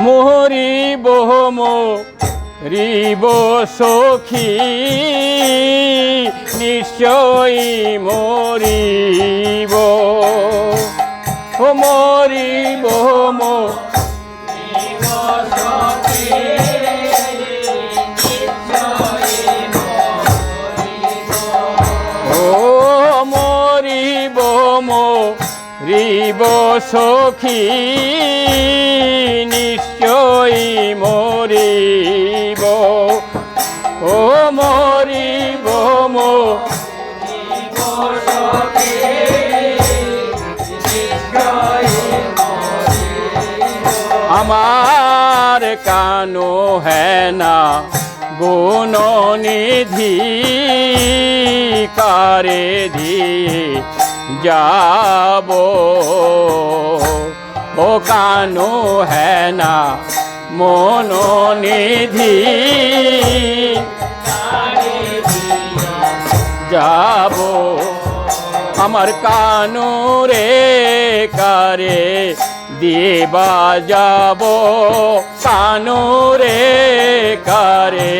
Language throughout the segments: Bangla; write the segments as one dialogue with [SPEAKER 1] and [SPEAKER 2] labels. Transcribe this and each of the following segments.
[SPEAKER 1] মরিব রিব সখী নিশ্চয়ই মরিব। মরিব মরিব মরিব সখী নিশ্চয়ই মরিব। ও মরিব সখী আমার কানো হেনা গুণ নিধি কারে দিয়ে যাব। ও কানো হেনা মন নিধি যাব। আমার কানো রে কারে দিবা যাব। কানো রে কারে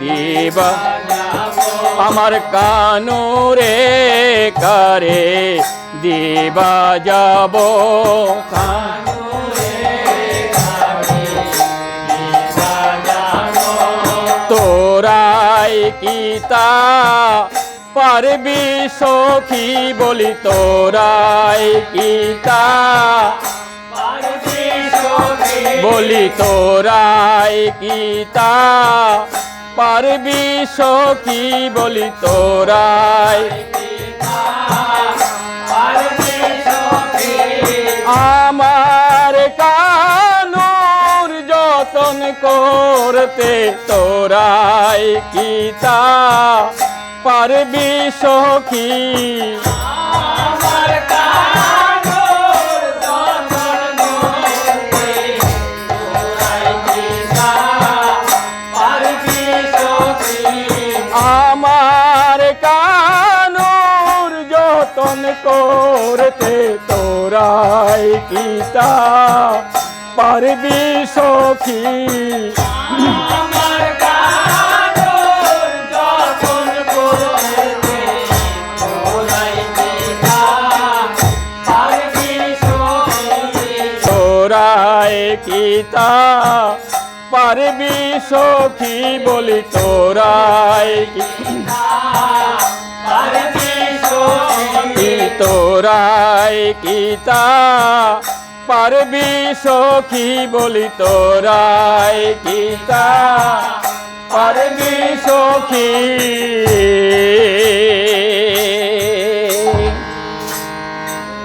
[SPEAKER 1] দিবা আমার কানো রে কারে দিবা যাব। তোরাই কিতা পারবি সখী বলি? তোরাই কিতা বলি? তোরাই কিতা পারবি সখী বলি তোরাই। আমার কানুর যতন করতে তোরাই কিতা পারবি সখী করতে তোরাই কিতা পারবি সখী। তোরাই কিতা পারবি সখী। বলি তোরাই কি তোরাই কিতা? পারবি সখী বলি তোরাই কিতা? পারবি সখী।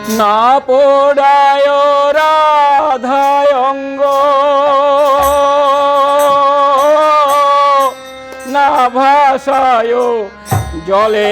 [SPEAKER 1] না পোড়ায় রাধায় অঙ্গ, না ভাষায় জলে।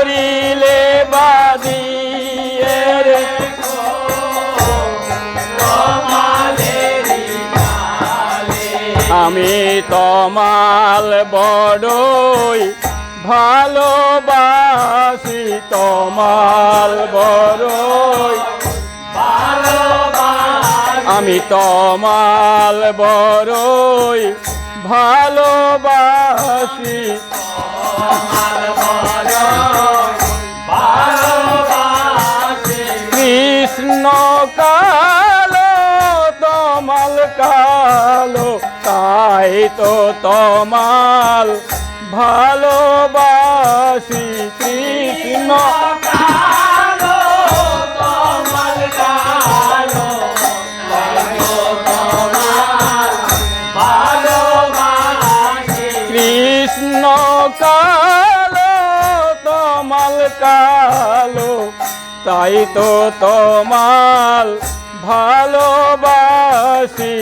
[SPEAKER 1] আমি তোমাল বড়ই ভালোবাসি তোমাল বড়ই আমি তোমাল বড়ই ভালোবাসি। কৃষ্ণ কালো তোমাল কালো তো তোমাল ভালোবাসি কৃষ্ণ। কৃষ্ণ কালো তোমাল কালো তাই তো তোমাল ভালোবাসি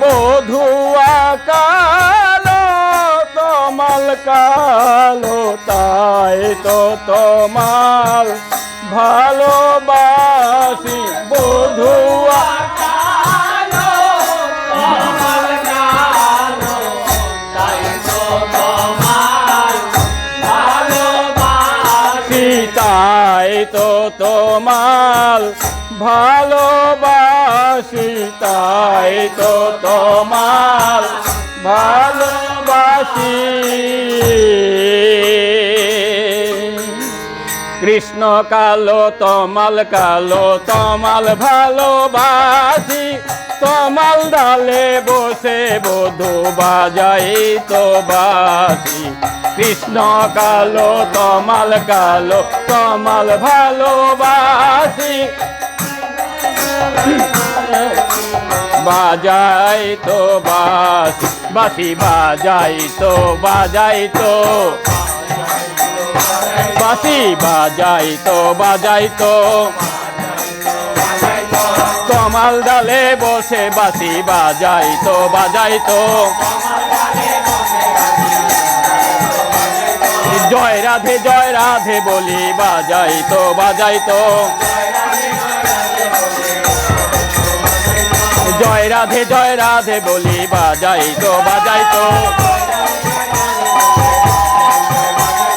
[SPEAKER 1] বধুয়া কালো তোমাল কালো তাই তো তোমাল ভালোবাসি। বধুয়া তোমাল ভালোবাসি, তাই তো তোমাল ভালোবাসি। কৃষ্ণ কালো, তমাল কালো, তমাল ভালোবাসি। তমাল ডালে বসে বধু বাজাই তো বাসি কৃষ্ণ কালো তমাল কালো তমাল ভালোবাসি। বাজাই তো বাসি বাসি বাজাই তো বাজাই তো। বাসি বাজাই তো বাজাই তো। কমাল ডালে বসে বাসি বাজাই তো বাজাই তো। জয় রাধে জয় রাধে বলি, বাজাই তো বাজাই তো। জয় রাধে জয় রাধে বলি, বাজাই তো বাজাই তো।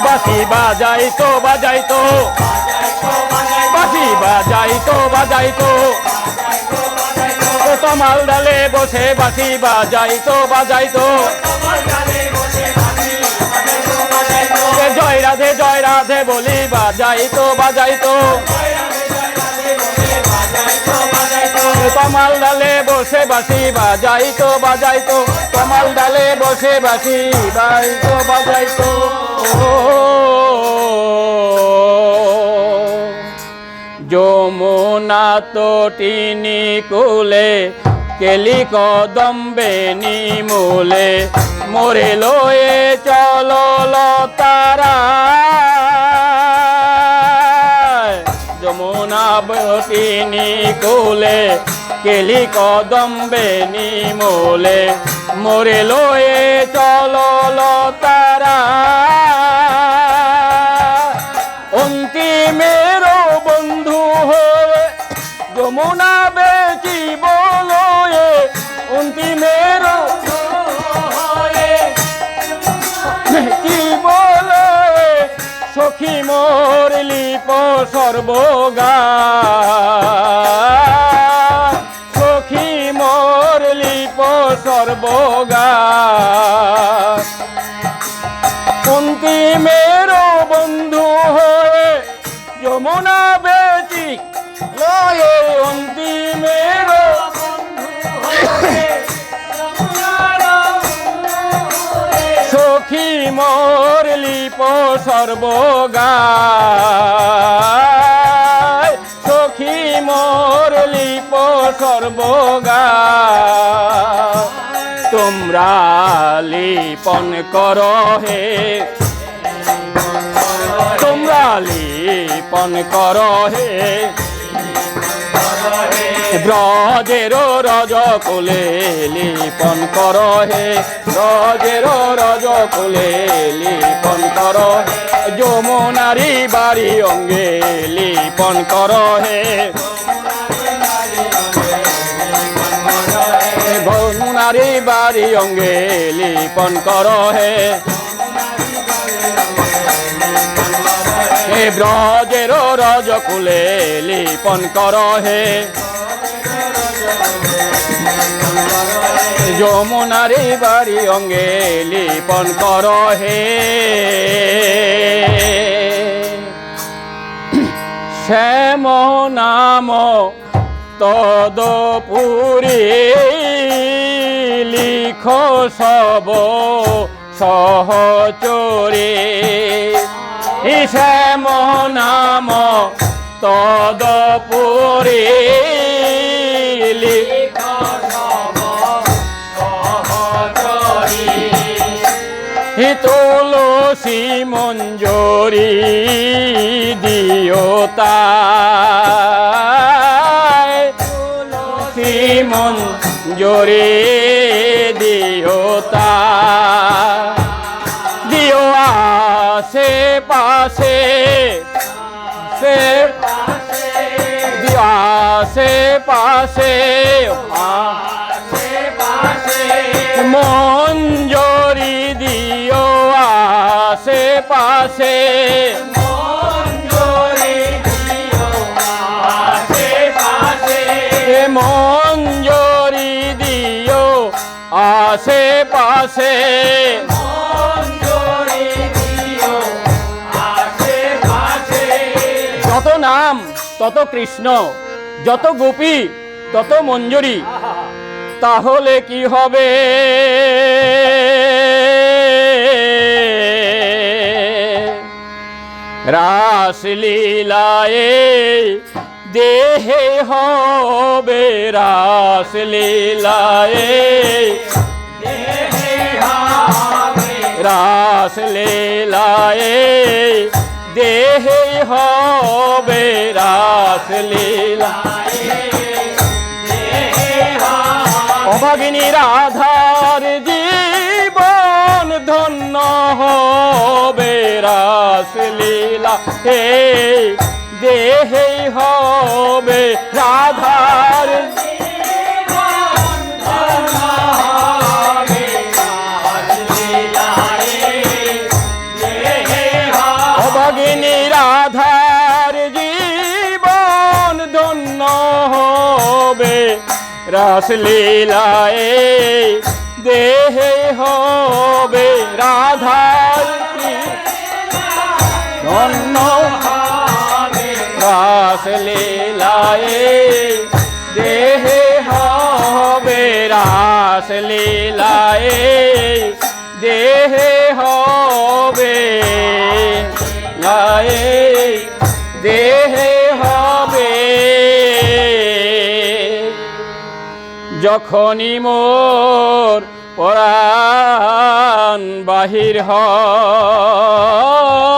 [SPEAKER 1] বাসি বাজাই তো বাজাই তো। বাসি বাজাই তো বাজাই তো। তমাল ডালে বসে বাসি বাজাই তো বাজাই তো। জয় রাধে জয় রাধে বলি, বাজাই তো বাজাই তো। এ তমাল ডালে বসে বাসি, বাজাই তো বাজাই তো। তমাল ডালে বসে বাসি বাই তো, বাজাই তো। যমুনা তটিনী কুলে, কেলি কদম্বে নিমূলে মোরে লয়ে চল তারা যমুনা কোলে কুলে কদম্বে নিমূলে। মোরে লয়ে চল তারা। অন্তিমের বন্ধু হয়ে যমুনা বেচি সখী মোর লিপ সর্বগা। সখী মোর লিপ সর্বগা। মোর লিপ সর্বগা সখী মোর লিপ সর্বগা তোমরা লিপন কর হে। তোমরা লিপন কর হে। ব্রজের রজ কুলে লিপন কর হে ব্রজের রজ কুলে লিপন কর যমুনারি বাড়ি অঙ্গে লিপন কর হে। যমুনারি বাড়ি অঙ্গে লিপন কর হে। ব্রজের রজ কুলে লিপন কর হে। যমুনারে বাড়ি অঙ্গে লিপন কর হে শ্যাম নাম তদপুরী লিখ সব সহচরে শ্যাম নাম তদপুরী লিখ তুলসী মঞ্জরি দিওতা তুলসী মঞ্জরি দিওতা দিও আসে পাশে সে দিও আসে পাশে মঞ্জরি পাশে। মঞ্জরি দিও আসে পাশে যত নাম, তত কৃষ্ণ, যত গোপী, তত মঞ্জরি। তাহলে কি হবে? রাসলীলায় দেহে হবে রাসলীলায় রাসলীলায় দেহে হবে রাসলীলা অভাগিনী রাধার রাসলীলা হে দেহে হবে রাধার। অভাগিনী রাধার জীবন ধন্য হবে। রাসলীলায় দেহে হবে রাধার ধন্য রাসলীলায় দেহে হবে রাসলীলায় দেহে হবে লায়ে, দেহে হবে। যখনই মোর পরাণ বাহির হয়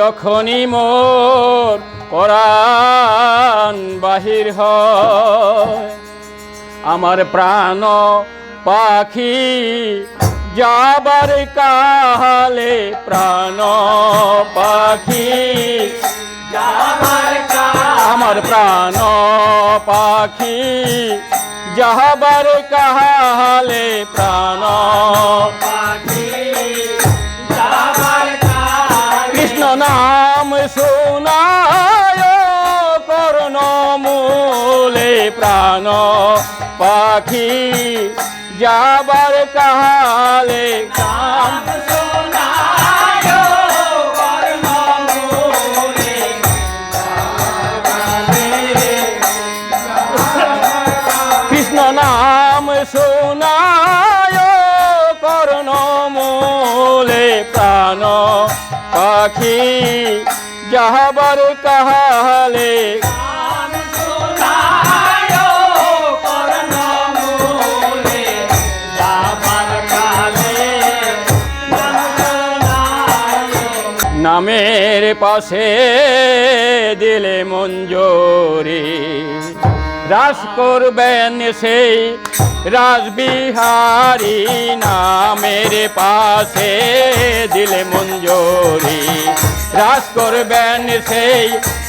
[SPEAKER 1] যখনই মোর পরাণ বাহির হয় আমার প্রাণ পাখি যাবার কালে প্রাণ পাখি আমার প্রাণ পাখি যাবার কালে প্রাণ পাখি যাবার কালে কাম কৃষ্ণ নাম শোনায় করণ মূলে প্রাণ পাখি যাহাবার কাহালে নামের পাশে দিলে মঞ্জুরি রাস করবেন সেই রাসবিহারী নামের পাশে দিলে মঞ্জুরি রাস করবেন সেই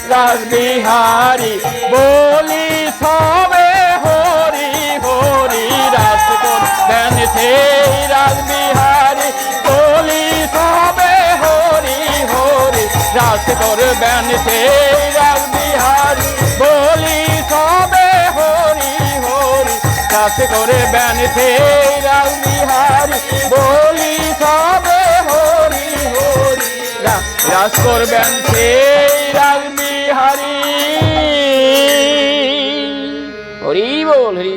[SPEAKER 1] রাসবিহারী বলি সবে হরি হরি। রাস করবেন সেই রাসবিহারী হরি রাস করবেন সেই রাসবিহারী বলি সবে হরি হরি করে করবেন সেই রাল বিহারি। বলি সবে হরি হরি রাস করবেন সেই রাল বিহারি। হরি বল, হরি